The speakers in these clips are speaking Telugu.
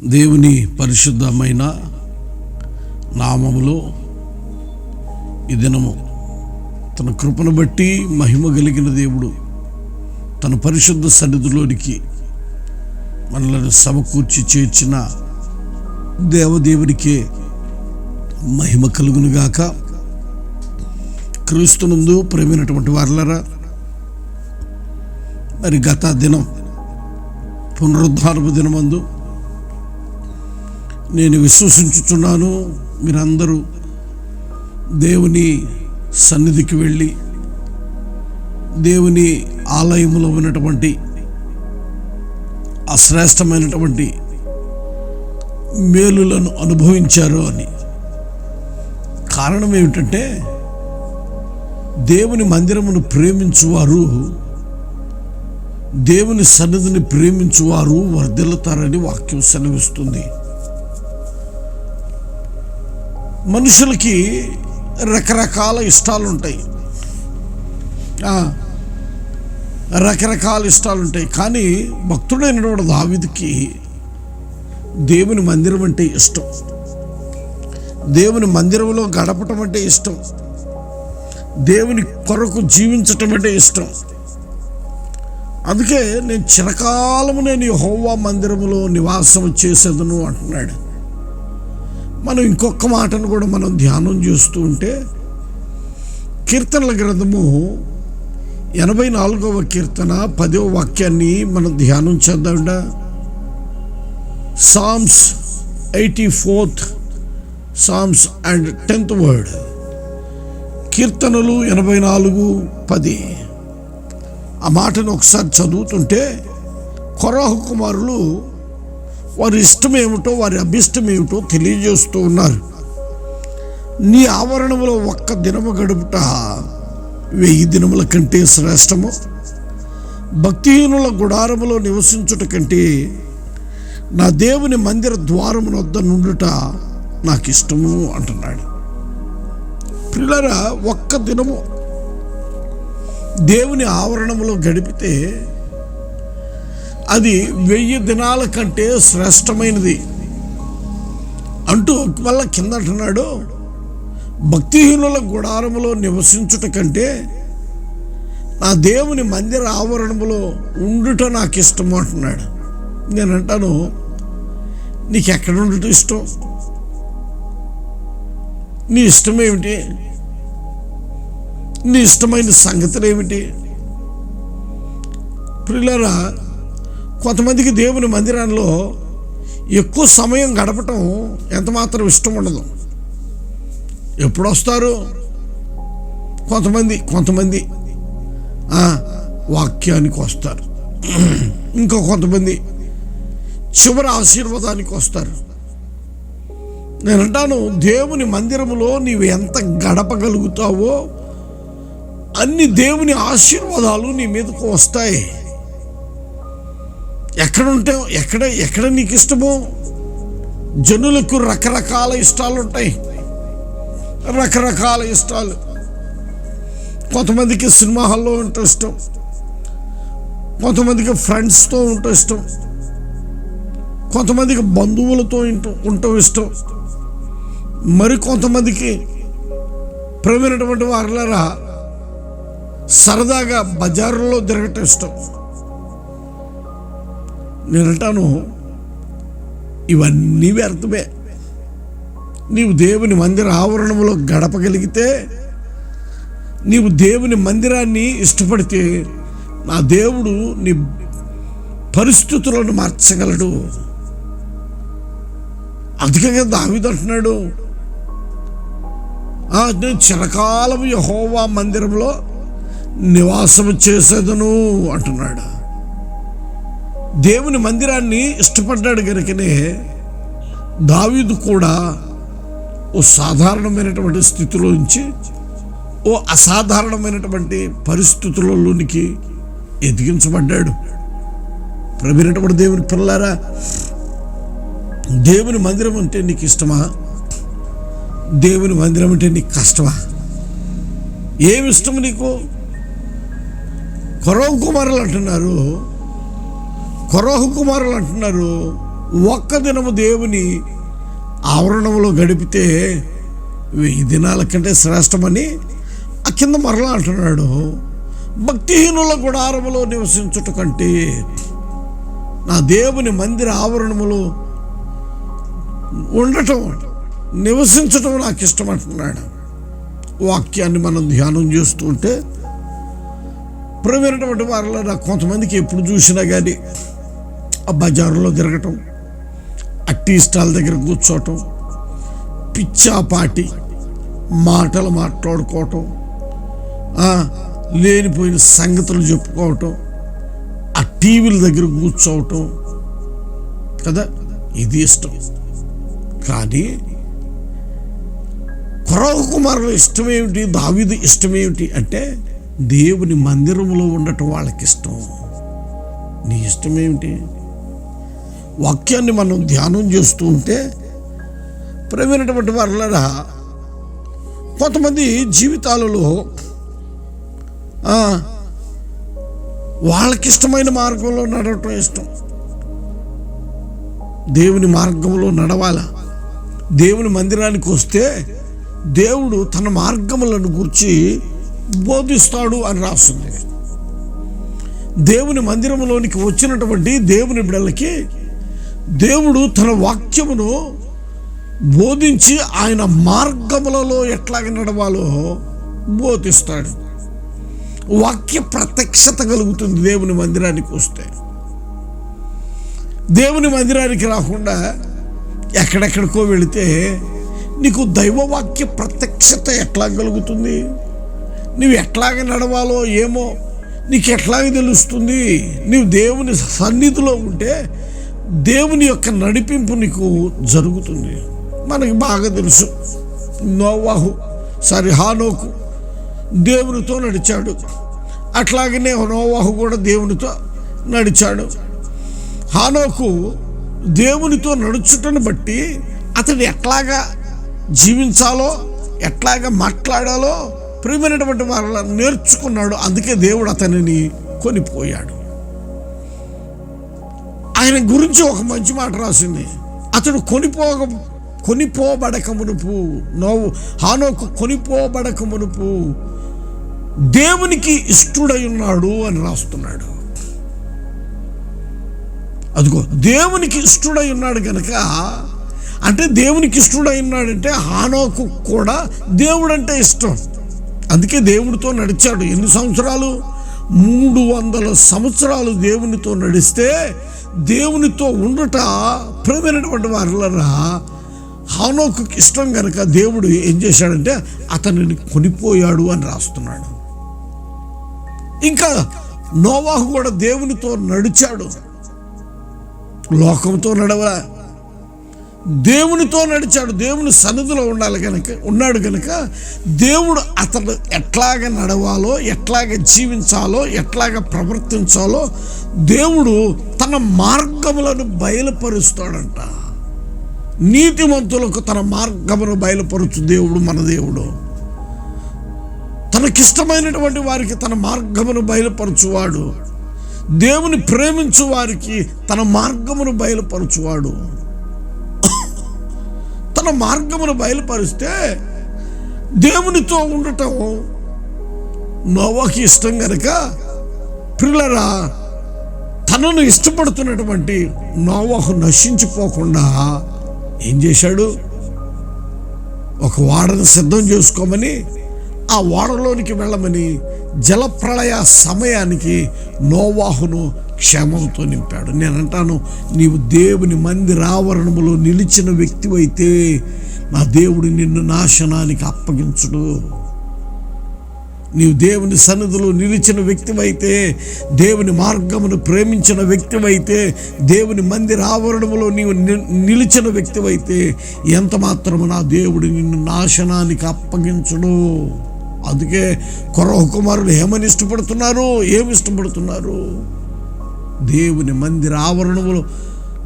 దేవుని పరిశుద్ధమైన నామములో ఈ దినము తన కృపను బట్టి మహిమ కలిగిన దేవుడు తన పరిశుద్ధ సన్నిధిలోనికి మనలను సమకూర్చి చేర్చిన దేవదేవునికే మహిమ కలుగునుగాక క్రీస్తునందు ప్రేమైనటువంటి వారులరా మరి గత దినం పునరుద్ధారపు దినమందు నేను విశ్వసించుచున్నాను. మీరందరూ దేవుని సన్నిధికి వెళ్ళి దేవుని ఆలయములో ఉన్నటువంటి అశ్రేష్టమైనటువంటి మేలులను అనుభవించారు అని. కారణం ఏమిటంటే దేవుని మందిరమును ప్రేమించువారు దేవుని సన్నిధిని ప్రేమించువారు వర్ధిల్లుతారని వాక్యం సెలవిస్తుంది. మనుషులకి రకరకాల ఇష్టాలు ఉంటాయి రకరకాల ఇష్టాలు ఉంటాయి కానీ భక్తుడైనటువంటి దావిదికి దేవుని మందిరం అంటే ఇష్టం. దేవుని మందిరంలో గడపటం అంటే ఇష్టం. దేవుని కొరకు జీవించటం అంటే ఇష్టం. అందుకే నేను చిరకాలము నేను హోవా మందిరములో నివాసం చేసేదను అంటున్నాడు. మనం ఇంకొక మాటను కూడా మనం ధ్యానం చేస్తూ ఉంటే కీర్తనల గ్రంథము ఎనభై నాలుగవ కీర్తన పదవ వాక్యాన్ని మనం ధ్యానం చేద్దాండా psalms eighty fourth psalms and tenth word కీర్తనలు ఎనభై నాలుగు పది. ఆ మాటను ఒకసారి చదువుతుంటే కొరాహు కుమారులు వారి ఇష్టం ఏమిటో వారి అభిష్టం ఏమిటో తెలియజేస్తూ ఉన్నారు. నీ ఆవరణములో ఒక్క దినము గడుపుట వెయ్యి దినముల కంటే శ్రేష్టము. భక్తిహీనుల గుడారములో నివసించుట కంటే నా దేవుని మందిర ద్వారము వద్ద నుండుట నాకు ఇష్టము అంటున్నాడు. పిల్లరా ఒక్క దినము దేవుని ఆవరణములో గడిపితే అది వెయ్యి దినాల కంటే శ్రేష్టమైనది. అంటూ మళ్ళా కింద అంటున్నాడు భక్తిహీనుల గుడారములో నివసించుట కంటే నా దేవుని మందిర ఆవరణములో ఉండుట నాకు ఇష్టము అంటున్నాడు. నేను అంటాను నీకు ఎక్కడ ఉండుట ఇష్టం? నీ ఇష్టం ఏమిటి నీ ఇష్టమైన సంగతులు ఏమిటి ప్రిల్లరా కొంతమందికి దేవుని మందిరంలో ఎక్కువ సమయం గడపటం ఎంతమాత్రం ఇష్టం ఉండదు. ఎప్పుడు వస్తారు కొంతమంది కొంతమంది వాక్యానికి వస్తారు. ఇంకా కొంతమంది చివరి ఆశీర్వాదానికి వస్తారు. నేను అంటాను దేవుని మందిరములో నీవు ఎంత గడపగలుగుతావో అన్ని దేవుని ఆశీర్వాదాలు నీ మీదకు వస్తాయి. ఎక్కడ ఉంటావు ఎక్కడ ఎక్కడ నీకు ఇష్టమో? జనులకు రకరకాల ఇష్టాలు ఉంటాయి. రకరకాల ఇష్టాలు. కొంతమందికి సినిమా హాల్లో ఉంటే ఇష్టం. కొంతమందికి ఫ్రెండ్స్తో ఉంటే ఇష్టం. కొంతమందికి బంధువులతో ఇంటూ ఉండటం ఇష్టం. మరి కొంతమందికి ప్రవీణటువంటి వారులరా సరదాగా బజారులో తిరగటం ఇష్టం. నేను అంటాను ఇవన్నీ వ్యర్థమే. నీవు దేవుని మందిర ఆవరణంలో గడపగలిగితే నీవు దేవుని మందిరాన్ని ఇష్టపడితే నా దేవుడు నీ పరిస్థితులను మార్చగలడు. అధికంగా కదా అంటున్నాడు నేను చిరకాలం యహోవా మందిరంలో నివాసం చేసేదను అంటున్నాడు. దేవుని మందిరాన్ని ఇష్టపడ్డాడు కనుకనే దావీదు కూడా ఓ సాధారణమైనటువంటి స్థితిలో నుంచి ఓ అసాధారణమైనటువంటి పరిస్థితులలోనికి ఎదిగించబడ్డాడు. ప్రవీణటువంటి దేవుని పిల్లారా దేవుని మందిరం అంటే నీకు ఇష్టమా? దేవుని మందిరం అంటే నీకు కష్టమా? ఏమి ఇష్టం నీకు? కొరవ కుమారులు అంటున్నారు. కొరోహ కుమారులు అంటున్నారు ఒక్క దినము దేవుని ఆవరణంలో గడిపితే వెయ్యి దినాల కంటే శ్రేష్టమని ఆ కింద మరలా అంటున్నాడు. భక్తిహీనుల గుడారములో నివసించుట కంటే నా దేవుని మందిర ఆవరణములో ఉండటం నివసించటం నాకు ఇష్టం అంటున్నాడు. వాక్యాన్ని మనం ధ్యానం చేస్తూ ఉంటే ప్రవీణటువంటి వారిలో నాకు కొంతమందికి ఎప్పుడు చూసినా కానీ బజారులో తిరగటం ఆ టీ స్టాల్ దగ్గర కూర్చోవటం పిచ్చాపాటి మాటలు మాట్లాడుకోవటం లేనిపోయిన సంగతులు చెప్పుకోవటం ఆ టీవీల దగ్గర కూర్చోవటం. కదా? ఇది ఇష్టం. కానీ కురవ కుమారుల ఇష్టం ఏమిటి దావిది ఇష్టం ఏమిటి అంటే దేవుని మందిరంలో ఉండటం వాళ్ళకి ఇష్టం నీ ఇష్టం ఏమిటి వాక్యాన్ని మనం ధ్యానం చేస్తూ ఉంటే ప్రవీణటువంటి వారులరా కొంతమంది జీవితాలలో వాళ్ళకిష్టమైన మార్గంలో నడవటం ఇష్టం. దేవుని మార్గంలో నడవాల? దేవుని మందిరానికి వస్తే దేవుడు తన మార్గములను గురించి బోధిస్తాడు అని రాస్తుంది. దేవుని మందిరంలోనికి వచ్చినటువంటి దేవుని బిడ్డలకి దేవుడు తన వాక్యమును బోధించి ఆయన మార్గములలో ఎట్లాగ నడవాలో బోధిస్తాడు. వాక్య ప్రత్యక్షత కలుగుతుంది దేవుని మందిరానికి వస్తే. దేవుని మందిరానికి రాకుండా ఎక్కడెక్కడికో వెళితే నీకు దైవవాక్య ప్రత్యక్షత ఎట్లా కలుగుతుంది? నువ్వు ఎట్లాగ నడవాలో ఏమో నీకు ఎట్లాగ తెలుస్తుంది? నువ్వు దేవుని సన్నిధిలో ఉంటే దేవుని యొక్క నడిపింపు నీకు జరుగుతుంది. మనకి బాగా తెలుసు. నోవాహు సారీ హానోకు దేవునితో నడిచాడు. అట్లాగనే నోవాహు కూడా దేవునితో నడిచాడు. హానోకు దేవునితో నడుచుటను బట్టి అతడు ఎట్లాగా జీవించాలో ఎట్లాగా మాట్లాడాలో ప్రియమైనటువంటి వాళ్ళ నేర్చుకున్నాడు అందుకే దేవుడు అతనిని కొనిపోయాడు. ఆయన గురించి ఒక మంచి మాట రాసింది. అతడు కొనిపోక కొనిపోబడక మునుపు నోవు హానోకు కొనిపోబడక మునుపు దేవునికి ఇష్టుడై ఉన్నాడు అని రాస్తున్నాడు. అదిగో దేవునికి ఇష్టడై ఉన్నాడు కనుక అంటే దేవునికి ఇష్టడై ఉన్నాడంటే హానోకు కూడా దేవుడు అంటే ఇష్టం. అందుకే దేవుడితో నడిచాడు. ఎన్ని సంవత్సరాలు? మూడు వందల సంవత్సరాలు దేవునితో నడిస్తే దేవునితో ఉండట ప్రేమైనటువంటి వారులరా? హానోకు ఇష్టం కనుక దేవుడు ఏం చేశాడంటే అతనిని కొనిపోయాడు అని రాస్తున్నాడు. ఇంకా నోవాహు కూడా దేవునితో నడిచాడు. లోకంతో నడవలే. దేవునితో నడిచాడు. దేవుని సన్నిధిలో ఉండాలి కనుక ఉన్నాడు కనుక దేవుడు అతడు ఎట్లాగ నడవాలో ఎట్లాగ జీవించాలో ఎట్లాగ ప్రవర్తించాలో దేవుడు తన మార్గములను బయలుపరుస్తాడంట. నీతిమంతులకు తన మార్గమును బయలుపరచు దేవుడు మన దేవుడు. తనకిష్టమైనటువంటి వారికి తన మార్గమును బయలుపరచువాడు. దేవుని ప్రేమించు వారికి తన మార్గమును బయలుపరచువాడు. తన మార్గమును బయలుపరిస్తే దేవునితో ఉండటం నోవాకి ఇష్టం గనక. పిల్లరా తనను ఇష్టపడుతున్నటువంటి నోవాహు నశించిపోకుండా ఏం చేశాడు? ఒక వాడను సిద్ధం చేసుకోమని ఆ ఓడలోనికి వెళ్ళమని జలప్రళయ సమయానికి నోవాహును క్షేమంతో నింపాడు. నేను అంటాను నీవు దేవుని మందిరావరణములో నిలిచిన వ్యక్తివైతే నా దేవుడు నిన్ను నాశనానికి అప్పగించుడు. నీవు దేవుని సన్నిధిలో నిలిచిన వ్యక్తివైతే దేవుని మార్గమును ప్రేమించిన వ్యక్తివైతే దేవుని మందిర ఆవరణములో నీవు ని- నిలిచిన వ్యక్తివైతే ఎంత మాత్రము నా దేవుడు నిన్ను నాశనానికి అప్పగించడు. అందుకే కొరవ కుమారులు ఏమని ఇష్టపడుతున్నారు ఏమి ఇష్టపడుతున్నారు? దేవుని మందిర ఆవరణములు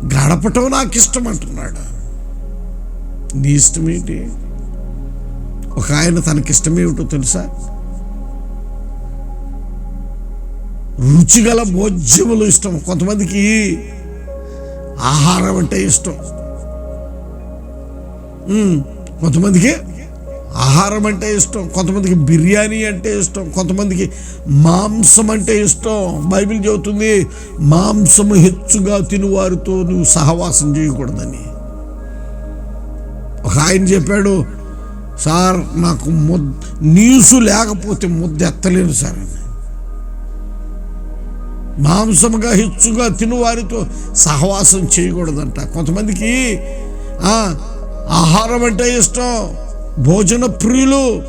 గడపటం నాకు ఇష్టం అంటున్నాడు. నీ ఇష్టం ఏంటి? ఒక ఆయన తనకిష్టమేమిటో తెలుసా? రుచిగల భోజ్యములు ఇష్టం. కొంతమందికి ఆహారం అంటే ఇష్టం. కొంతమందికి ఆహారం అంటే ఇష్టం కొంతమందికి బిర్యానీ అంటే ఇష్టం కొంతమందికి మాంసం అంటే ఇష్టం. బైబిల్ చెబుతుంది మాంసము హెచ్చుగా తినువారితో నువ్వు సహవాసం చేయకూడదని. ఒక ఆయన చెప్పాడు సార్ నాకు ముద్ద నీసు లేకపోతే ముద్ద ఎత్తలేను సార్ అని. మాంసముగా హెచ్చుగా తినువారితో సహవాసం చేయకూడదంట. కొంతమందికి ఆహారం అంటే ఇష్టం భోజన ప్రియులు.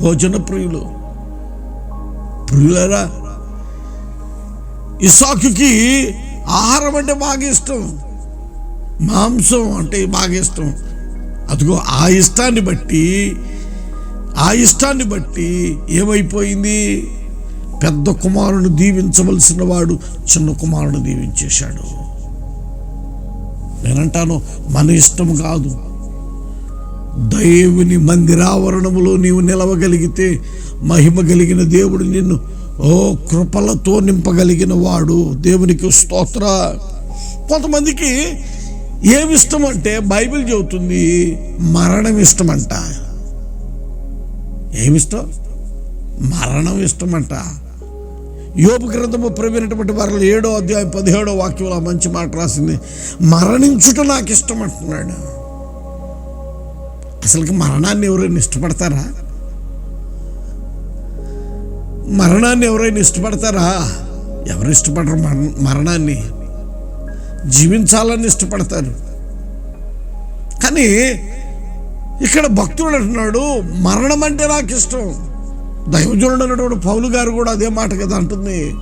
భోజన ప్రియులు. ప్రియులరా ఇసాకుకి ఆహారం అంటే బాగా ఇష్టం. మాంసం అంటే బాగా ఇష్టం. అదిగో ఆ ఇష్టాన్ని బట్టి ఆ ఇష్టాన్ని బట్టి ఏమైపోయింది? పెద్ద కుమారుని దీవించవలసిన వాడు చిన్న కుమారుని దీవించేశాడు. నేనంటాను మన ఇష్టం కాదు. దేవుని మందిరావరణములో నీవు నిలవగలిగితే మహిమ కలిగిన దేవుడు నిన్ను ఓ కృపలతో నింపగలిగిన వాడు. దేవునికి స్తోత్ర. కొంతమందికి ఏమి ఇష్టం అంటే బైబిల్ చెబుతుంది మరణం ఇష్టమంట. ఏమిష్టం మరణం ఇష్టమంట. యోపు గ్రంథము ప్రవీణటువంటి వారిలో ఏడో అధ్యాయం పదిహేడో వాక్యంలో మంచి మాట రాసింది మరణించుట నాకు ఇష్టం అంటున్నాడు. అసలుకి మరణాన్ని ఎవరైనా ఇష్టపడతారా? మరణాన్ని ఎవరైనా ఇష్టపడతారా? ఎవరు ఇష్టపడరు మరణ- మరణాన్ని? జీవించాలని ఇష్టపడతారు. కానీ ఇక్కడ భక్తుడు అంటున్నాడు మరణం అంటే నాకు ఇష్టం. దైవజనుడు అన్నటువంటి పౌలు గారు కూడా అదే మాట కదా అంటుంది.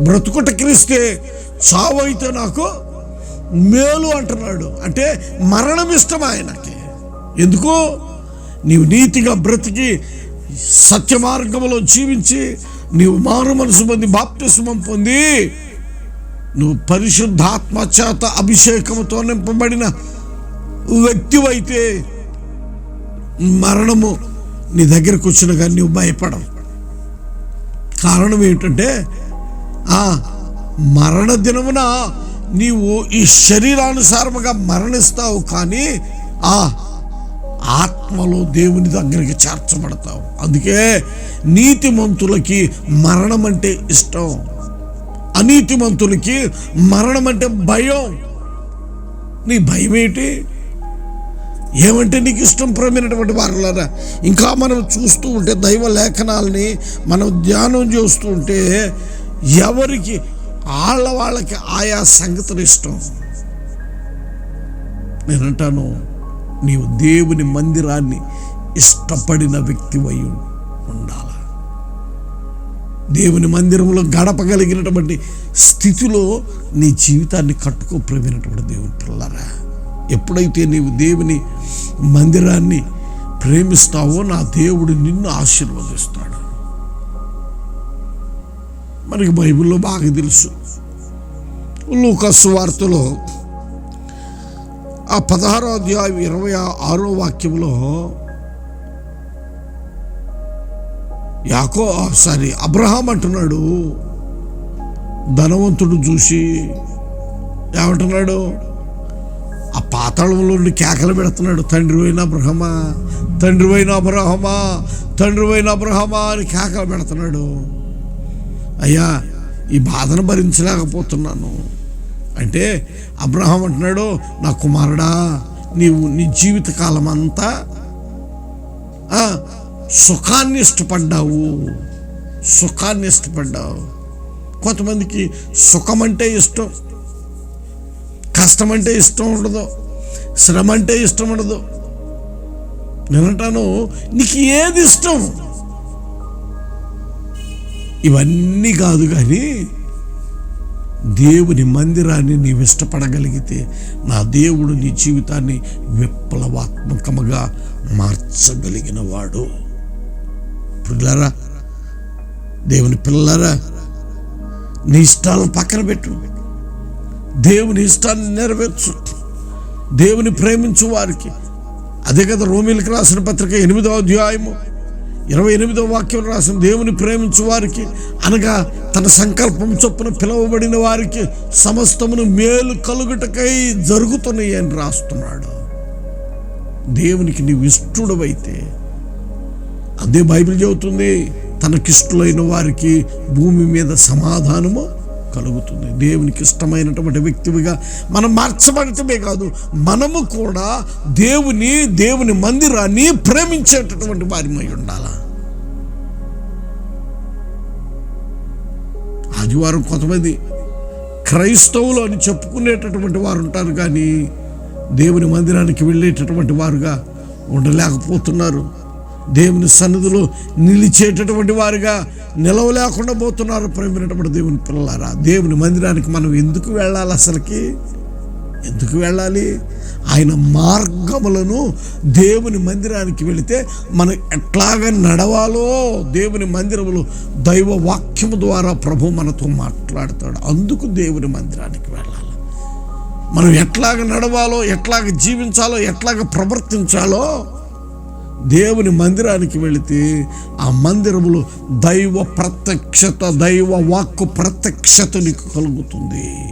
బ్రతుకుట క్రీస్తే చావు అయితే నాకు మేలు అంటున్నాడు. అంటే మరణం ఇష్టం ఆయనకి. ఎందుకు నీవు నీతిగా బ్రతికి సత్య మార్గంలో జీవించి నీవు మారు మనసు పొంది బాప్తిస్మం పొంది నువ్వు పరిశుద్ధాత్మ చేత అభిషేకముతో నింపబడిన వ్యక్తివైతే మరణము నీ దగ్గరకు వచ్చిన కానీ నువ్వు భయపడవు. కారణం ఏమిటంటే ఆ మరణ దినమున నీవు ఈ శరీరానుసారముగా మరణిస్తావు కానీ ఆ ఆత్మలో దేవుని దగ్గరికి చేర్చబడతావు. అందుకే నీతిమంతులకి మరణం అంటే ఇష్టం. అనీతిమంతులకి మరణం అంటే భయం. నీ భయం ఏంటి ఏమంటే నీకు ఇష్టం ప్రమైనటువంటి వారులారా? ఇంకా మనం చూస్తూ ఉంటే దైవ లేఖనాలని మనం ధ్యానం చేస్తూ ఉంటే ఎవరికి వాళ్ళ వాళ్ళకి ఆయా సంగతులు ఇష్టం. నేనంటాను నీవు దేవుని మందిరాన్ని ఇష్టపడిన వ్యక్తివై ఉండాల. దేవుని మందిరంలో గడపగలిగినటువంటి స్థితిలో నీ జీవితాన్ని కట్టుకోప్రమైనటువంటి దేవుని పిల్లరా. ఎప్పుడైతే నీవు దేవుని మందిరాన్ని ప్రేమిస్తావో నా దేవుడు నిన్ను ఆశీర్వదిస్తాడు. మనకి బైబిల్లో బాగా తెలుసు. లూకస్ వార్తలో ఆ పదహారో అధ్యాయం ఇరవై ఆరో వాక్యంలో యాకో సారీ అబ్రహాం అంటున్నాడు ధనవంతుడు చూసి ఏమంటున్నాడు? ఆ పాతాళంలో ఉండి కేకలు పెడుతున్నాడు తండ్రి అయిన అబ్రహమా తండ్రి అయిన అబ్రహమా తండ్రి అయిన అబ్రహమా అని కేకలు పెడుతున్నాడు. అయ్యా ఈ బాధను భరించలేకపోతున్నాను. అంటే అబ్రహం అంటున్నాడు నా కుమారుడా నీవు నీ జీవితకాలం అంతా సుఖాన్ని ఇష్టపడ్డావు సుఖాన్ని ఇష్టపడ్డావు. కొంతమందికి సుఖం అంటే ఇష్టం కష్టం అంటే ఇష్టం ఉండదు శ్రమ అంటే ఇష్టం ఉండదు. నేనంటాను నీకు ఏది ఇష్టం? ఇవన్నీ కాదు కానీ దేవుని మందిరాన్ని నీవు ఇష్టపడగలిగితే నా దేవుడు నీ జీవితాన్ని విప్లవాత్మకముగా మార్చగలిగిన వాడు పిల్లరా దేవుని పిల్లరా నీ ఇష్టాలను పక్కన పెట్టు. దేవుని ఇష్టాన్ని నెరవేర్చు. దేవుని ప్రేమించు వారికి. అదే కదా రోమిలకు రాసిన పత్రిక ఎనిమిదో అధ్యాయము. ఇరవై ఎనిమిదో వాక్యం రాసిన దేవుని ప్రేమించు వారికి అనగా తన సంకల్పం చొప్పున పిలువబడిన వారికి సమస్తమును మేలు కలుగుటకై జరుగుతున్నాయి అని రాస్తున్నాడు. దేవునికి నీవు ఇష్టడవైతే అదే బైబిల్ చెబుతుంది తనకిష్టులైన వారికి భూమి మీద సమాధానము కలుగుతుంది. దేవునికి ఇష్టమైనటువంటి వ్యక్తివిగా మనం మార్చబడటమే కాదు మనము కూడా దేవుని దేవుని మందిరాన్ని ప్రేమించేటటువంటి వారిమై ఉండాలా? ఆదివారం కొంతమంది క్రైస్తవులు అని చెప్పుకునేటటువంటి వారు ఉంటారు కానీ దేవుని మందిరానికి వెళ్ళేటటువంటి వారుగా ఉండలేకపోతున్నారు. దేవుని సన్నిధిలో నిలిచేటటువంటి వారుగా నిలవలేకుండా పోతున్నారు ప్రేమైనటువంటి దేవుని పిల్లలారా. దేవుని మందిరానికి మనం ఎందుకు వెళ్ళాలి అసలుకి? ఎందుకు వెళ్ళాలి? ఆయన మార్గములను దేవుని మందిరానికి వెళితే మనం ఎట్లాగ నడవాలో? దేవుని మందిరములో దైవ వాక్యము ద్వారా ప్రభు మనతో మాట్లాడతాడు. అందుకు దేవుని మందిరానికి వెళ్ళాలి. మనం ఎట్లాగ నడవాలో ఎట్లాగ జీవించాలో ఎట్లాగ ప్రవర్తించాలో దేవుని మందిరానికి వెళితే ఆ మందిరములో దైవ ప్రత్యక్షత దైవ వాక్కు ప్రత్యక్షత నీకు కలుగుతుంది.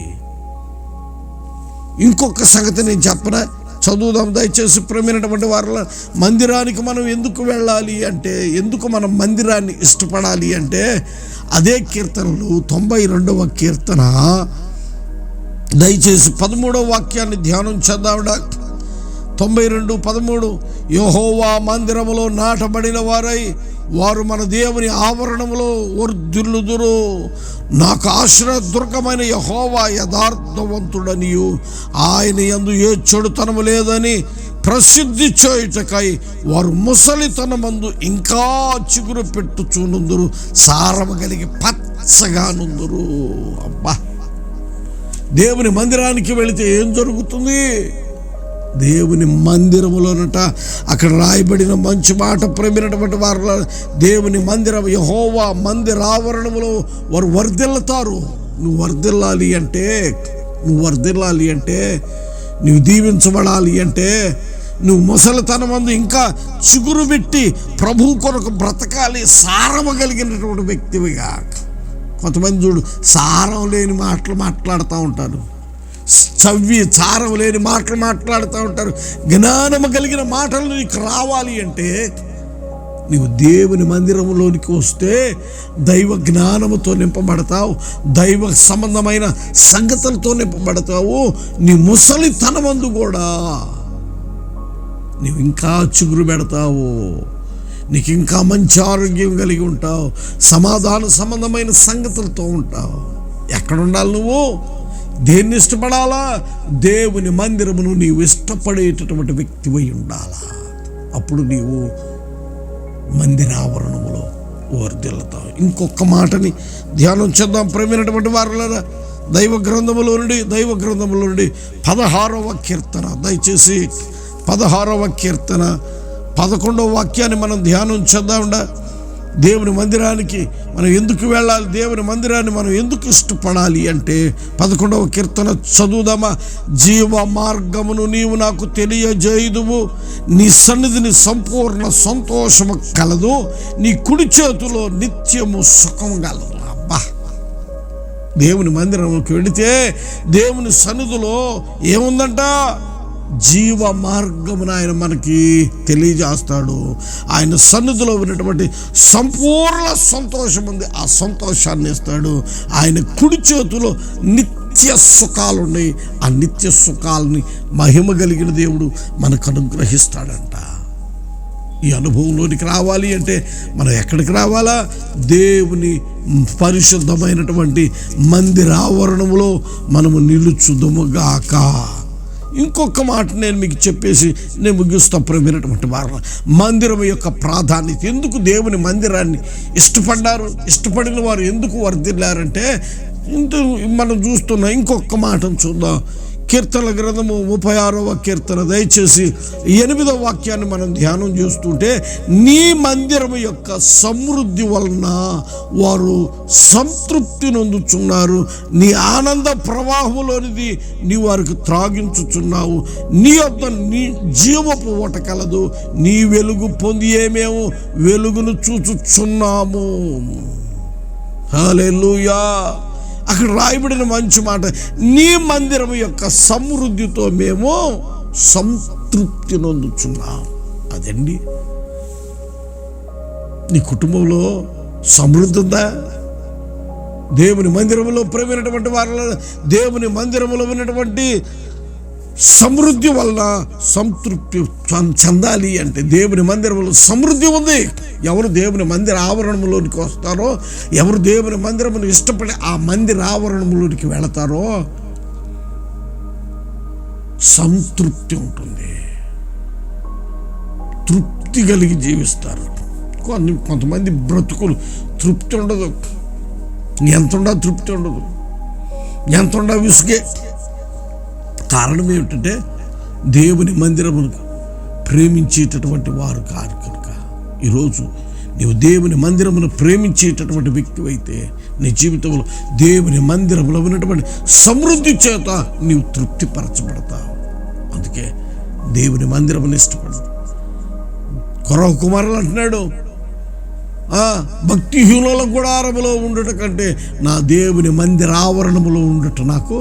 ఇంకొక సంగతి నేను చెప్పన? చదువుదాం దయచేసి ప్రేమైనటువంటి వారిలో మందిరానికి మనం ఎందుకు వెళ్ళాలి అంటే ఎందుకు మనం మందిరాన్ని ఇష్టపడాలి అంటే అదే కీర్తనలు తొంభై రెండవ కీర్తన. దయచేసి పదమూడవ వాక్యాన్ని ధ్యానం చేద్దాం తొంభై రెండు పదమూడు యహోవా మందిరములో నాటబడిన వారై వారు మన దేవుని ఆవరణములో వర్ధులుదురు నాకు ఆశ్రయదుర్గమైన యహోవా యథార్థవంతుడనియు. ఆయన ఎందు ఏ చెడుతనము లేదని ప్రసిద్ధి చేయుటకై వారు ముసలితనమందు ఇంకా చిగురు పెట్టుచునుందురు. సారము కలిగి పచ్చగానుందురు అబ్బా! దేవుని మందిరానికి వెళితే ఏం జరుగుతుంది? దేవుని మందిరములోనట అక్కడ రాయబడిన మంచి మాట ప్రేమినటువంటి వారు దేవుని మందిరం యహోవా మందిరావరణములో వారు వర్ధిల్లుతారు. నువ్వు వర్ధిల్లాలి అంటే నువ్వు వర్ధిల్లాలి అంటే నువ్వు దీవించబడాలి అంటే నువ్వు ముసలితనమందు ఇంకా చిగురు పెట్టి ప్రభు కొరకు బ్రతకాలి సారము కలిగినటువంటి వ్యక్తివిగా కొంతమంది చూడు సారం లేని మాటలు మాట్లాడుతూ ఉంటారు. చవ్వి చారం లేని మాటలు మాట్లాడుతూ ఉంటారు. జ్ఞానము కలిగిన మాటలు నీకు రావాలి అంటే నీవు దేవుని మందిరంలోనికి వస్తే దైవ జ్ఞానముతో నింపబడతావు. దైవ సంబంధమైన సంగతులతో నింపబడతావు. నీ ముసలితనమందు కూడా నీవు ఇంకా చిగురు పెడతావు. నీకు ఇంకా మంచి ఆరోగ్యం కలిగి ఉంటావు. సమాధాన సంబంధమైన సంగతులతో ఉంటావు. ఎక్కడ ఉండాలి నువ్వు? దేన్ని ఇష్టపడాలా? దేవుని మందిరమును నీవు ఇష్టపడేటటువంటి వ్యక్తివై ఉండాలా? అప్పుడు నీవు మందిరావరణములో వర్దిల్లుతావు ఇంకొక మాటని ధ్యానం చేద్దాం ప్రేమైనటువంటి వారులరా. దైవ గ్రంథములో నుండి దైవ గ్రంథములో నుండి పదహారవ కీర్తన. దయచేసి పదహారవ కీర్తన పదకొండవ వాక్యాన్ని మనం ధ్యానం చేద్దాం దేవుని మందిరానికి మనం ఎందుకు వెళ్ళాలి? దేవుని మందిరాన్ని మనం ఎందుకు ఇష్టపడాలి అంటే పదకొండవ కీర్తన చదువుదామా? జీవ మార్గమును నీవు నాకు తెలియజేయుదువు. నీ సన్నిధిని సంపూర్ణ సంతోషము కలదు. నీ కుడి చేతిలో నిత్యము సుఖం కలదు. అబ్బా! దేవుని మందిరంలోకి వెళితే దేవుని సన్నిధిలో ఏముందంట? జీవ మార్గమును ఆయన మనకి తెలియజేస్తాడు. ఆయన సన్నిధిలో ఉన్నటువంటి సంపూర్ణ సంతోషం ఉంది. ఆ సంతోషాన్ని ఇస్తాడు. ఆయన కుడి చేతిలో నిత్య సుఖాలు ఉన్నాయి. ఆ నిత్య సుఖాలని మహిమ కలిగిన దేవుడు మనకు అనుగ్రహిస్తాడంట. ఈ అనుభవంలోనికి రావాలి అంటే మనం ఎక్కడికి రావాలా? దేవుని పరిశుద్ధమైనటువంటి మందిరావరణములో మనము నిలుచుదముగాక ఇంకొక మాట నేను మీకు చెప్పేసి నేను ముగిస్తా ప్రేమైనటువంటి వారు. మందిరం యొక్క ప్రాధాన్యత. ఎందుకు దేవుని మందిరాన్ని ఇష్టపడ్డారు? ఇష్టపడిన వారు ఎందుకు వర్దిల్లారంటే ఇంత మనం చూస్తున్న ఇంకొక మాటను చూద్దాం. కీర్తన గ్రంథము ముప్పై ఆరవ కీర్తన. దయచేసి ఎనిమిదవ వాక్యాన్ని మనం ధ్యానం చేస్తుంటే నీ మందిరము యొక్క సమృద్ధి వలన వారు సంతృప్తి నొందుచున్నారు. నీ ఆనంద ప్రవాహంలోనిది నీ వారికి త్రాగించుచున్నావు. నీ యొక్క నీ జీవపు ఓట కలదు. నీ వెలుగు పొంది ఏమేమో వెలుగును చూచుచున్నాము. హల్లెలూయా. అక్కడ రాయబడిన మంచి మాట. నీ మందిరం యొక్క సమృద్ధితో మేము సంతృప్తి నొందుచున్నాం. అదండి. నీ కుటుంబంలో సమృద్ధి ఉందా? దేవుని మందిరంలో ప్రేమైనటువంటి వారిలో దేవుని మందిరంలో ఉన్నటువంటి సమృద్ధి వలన సంతృప్తి చెందాలి అంటే దేవుని మందిరంలో సమృద్ధి ఉంది. ఎవరు దేవుని మందిర ఆవరణంలోనికి వస్తారో ఎవరు దేవుని మందిరమును ఇష్టపడి ఆ మందిర ఆవరణంలోనికి వెళతారో సంతృప్తి ఉంటుంది. తృప్తి కలిగి జీవిస్తారు. కొన్ని కొంతమంది బ్రతుకులు తృప్తి ఉండదు. ఎంత ఉండా తృప్తి ఉండదు. ఎంత ఉండా విసుగే కారణం ఏమిటంటే దేవుని మందిరమును ప్రేమించేటటువంటి వారు కారు కనుక. ఈరోజు నీవు దేవుని మందిరమును ప్రేమించేటటువంటి వ్యక్తి అయితే నీ జీవితంలో దేవుని మందిరంలో ఉన్నటువంటి సమృద్ధి చేత నీవు తృప్తిపరచబడతావు. అందుకే దేవుని మందిరమును ఇష్టపడు కొరవ కుమారులు అంటున్నాడు ఆ, భక్తిహీనుల గుడారములో ఉండట కంటే నా దేవుని మందిర ఆవరణములో ఉండుట నాకు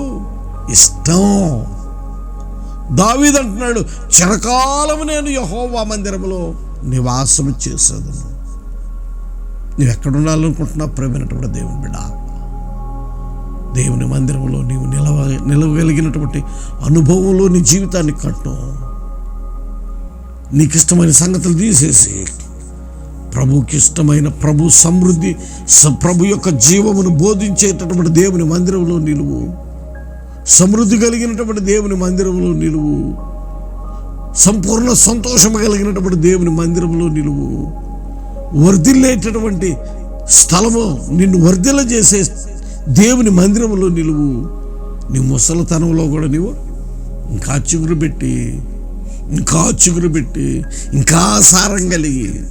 ఇష్టం. దావీద్ అంటున్నాడు చిరకాలము నేను యహోవా మందిరములో నివాసం చేసేది నువ్వు ఎక్కడ ఉండాలనుకుంటున్నా ప్రేమైనటువంటి దేవుని బిడ్డ. దేవుని మందిరంలో నీవు నిలవ నిలవగలిగినటువంటి అనుభవంలో నీ జీవితాన్ని కట్టు. నీకు ఇష్టమైన సంగతులు తీసేసి ప్రభుకి ఇష్టమైన ప్రభు సమృద్ధి ప్రభు యొక్క జీవమును బోధించేటటువంటి దేవుని మందిరంలో నిలువు. సమృద్ధి కలిగినటువంటి దేవుని మందిరంలో నిలువు. సంపూర్ణ సంతోషము కలిగినటువంటి దేవుని మందిరంలో నిలువు. వర్ధిల్లేటటువంటి స్థలము నిన్ను వర్ధిల్ల చేసే దేవుని మందిరంలో నిలువు. నీ ముసలితనంలో కూడా నీవు ఇంకా చిగురు పెట్టి ఇంకా చిగురు పెట్టి ఇంకా సారం కలిగి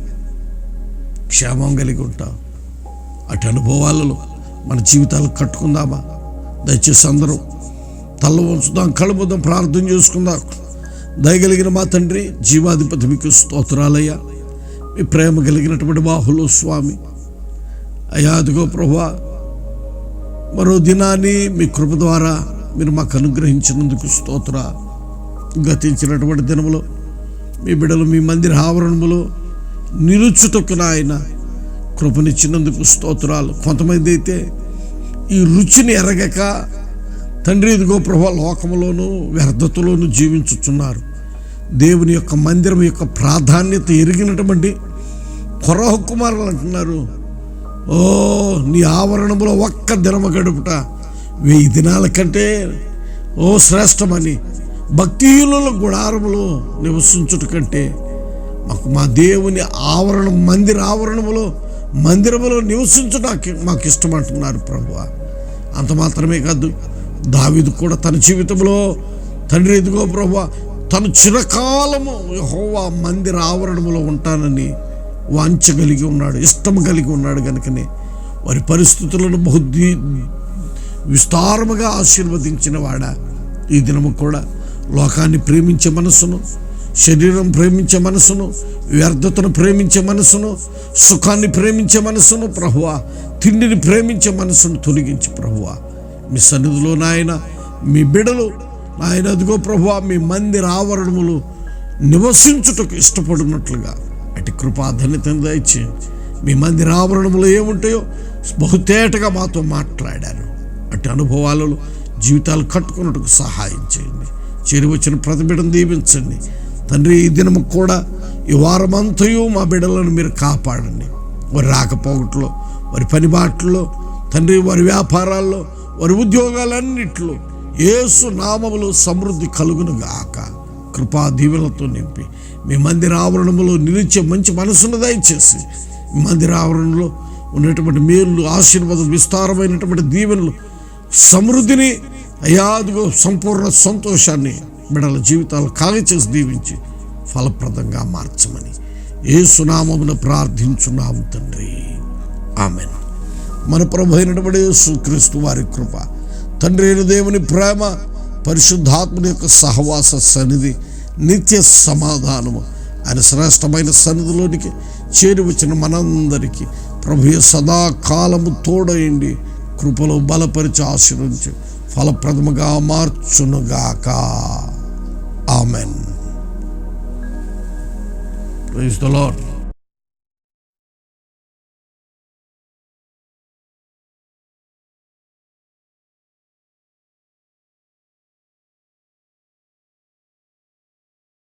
క్షేమం కలిగి ఉంటాం అటు అనుభవాలలో మన జీవితాలు కట్టుకుందామా? దయచేసి అందరం తల్ల ఉంచుదాం కలుపుదాం ప్రార్థన చేసుకుందాం. దయగలిగిన మా తండ్రి జీవాధిపతి మీకు స్తోత్రాలయ్యా. మీ ప్రేమ కలిగినటువంటి బాహులో స్వామి. అయ్యా అదిగో ప్రభా మరో దినాన్ని మీ కృప ద్వారా మీరు మాకు అనుగ్రహించినందుకు స్తోత్ర. గతించినటువంటి దినములో మీ బిడ్డలు మీ మందిర ఆవరణములో నిలుచుటకు నాయన కృపనిచ్చినందుకు స్తోత్రాలు. కొంతమంది అయితే ఈ రుచిని ఎరగక తండ్రి ఇదిగో ప్రభా లోకములోను వ్యర్థతలోను జీవించుచున్నారు. దేవుని యొక్క మందిరం యొక్క ప్రాధాన్యత ఎరిగినటువంటి కొరహ కుమారులు అంటున్నారు. ఓ నీ ఆవరణములో ఒక్క దినము గడుపుట వెయ్యి దినాల కంటే ఓ శ్రేష్టమని భక్తిహీనుల గుడారములో నివసించుట కంటే మాకు మా దేవుని ఆవరణం మందిర ఆవరణములో మందిరములో నివసించడానికి మాకు ఇష్టం అంటున్నారు ప్రభు. అంత మాత్రమే కాదు దావిది కూడా తన జీవితంలో తండ్రి ఎదుగో ప్రభు తను చిరకాలము యహోవా మందిర ఆవరణములో ఉంటానని వాంఛ కలిగి ఉన్నాడు ఇష్టం కలిగి ఉన్నాడు కనుకనే వారి పరిస్థితులను బహుద్ధి విస్తారముగా ఆశీర్వదించిన వాడ ఈ దినము కూడా. లోకాన్ని ప్రేమించే మనసును శరీరం ప్రేమించే మనసును వ్యర్థతను ప్రేమించే మనసును సుఖాన్ని ప్రేమించే మనసును ప్రభువ తిండిని ప్రేమించే మనసును తొలగించి ప్రభువ. మీ సన్నిధిలో నాయన మీ బిడలు నాయన అదిగో ప్రభు మీ మందిర ఆవరణములు నివసించుటకు ఇష్టపడినట్లుగా. అటు కృపాధన్యతను దయచేయండి మీ మందిర ఆవరణములో ఏముంటాయో బహుతేటగా మాతో మాట్లాడారు. అటు అనుభవాలలో జీవితాలు కట్టుకున్నట్టుకు సహాయం చేయండి. చేరువచ్చిన ప్రతి బిడ్డను దీవించండి. తండ్రి ఈ దినము కూడా ఈ వారమంతయు మా బిడ్డలను మీరు కాపాడండి. వారి రాకపోకట్లో వారి పని బాటల్లో తండ్రి వారి వ్యాపారాల్లో వారి ఉద్యోగాలన్నిట్లో ఏసు నామములో సమృద్ధి కలుగును గాక కృపా దీవెనలతో నింపి. మీ మందిర ఆవరణములో నిలిచే మంచి మనసును దయచేసి మందిర ఆవరణలో ఉన్నటువంటి మేలు ఆశీర్వాదం విస్తారమైనటువంటి దీవెనలు సమృద్ధిని అయ్యా సంపూర్ణ సంతోషాన్ని బిడల జీవితాలు కాగచేసి దీవించి ఫలప్రదంగా మార్చమని ఏ సునామమును ప్రార్థించున్నాము తండ్రి. ఆమెను. మన ప్రభు అయినటువంటి యేసుక్రీస్తు వారి కృప. తండ్రి అయిన దేవుని ప్రేమ పరిశుద్ధాత్మని యొక్క సహవాస సన్నిధి నిత్య సమాధానము. ఆయన శ్రేష్టమైన సన్నిధిలోనికి చేరి వచ్చిన మనందరికీ ప్రభు సదాకాలము తోడయండి కృపలో బలపరిచి ఆశీర్వించి ఫలప్రదముగా మార్చునుగాక ఆమెన్. Praise the Lord.